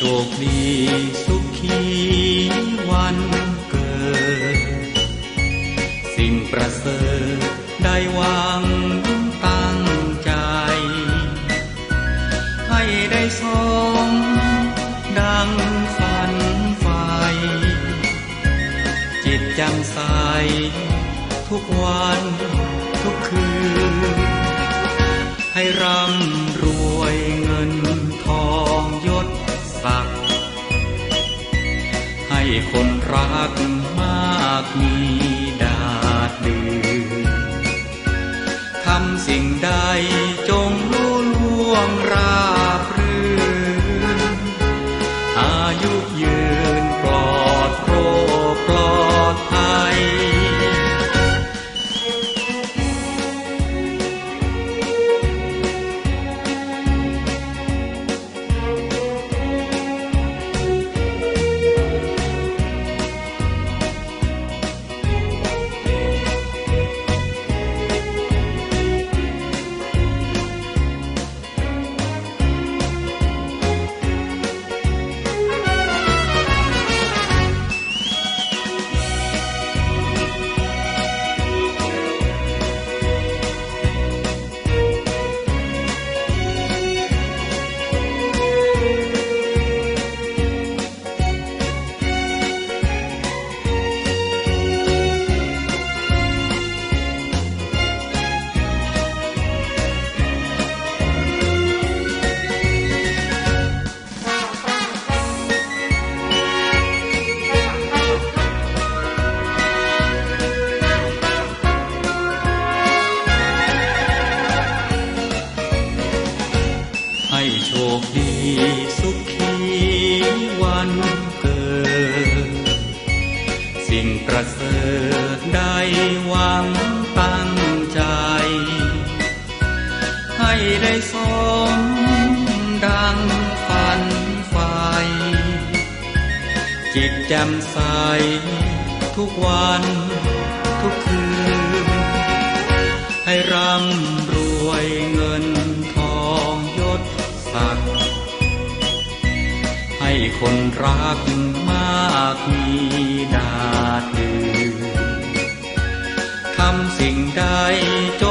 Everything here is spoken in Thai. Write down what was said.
ชคดีสุขีวันเกิด สิ่งประเสริฐได้วังตั้งใจ ให้ได้สมดังฝันใฝ่จิตจำใสทุกวันทุกคืน ให้ร่ำรวย คนรักมากมีดาดดืนทำสิ่งใดจงลุล่วงราิ่งประเสริฐได้หวังตั้งใจ ให้ได้สมดังฝันไฟจิตแจ่มใสทุกวันทุกคืน ให้คนรักมากมีดาดือทำสิ่งใดจ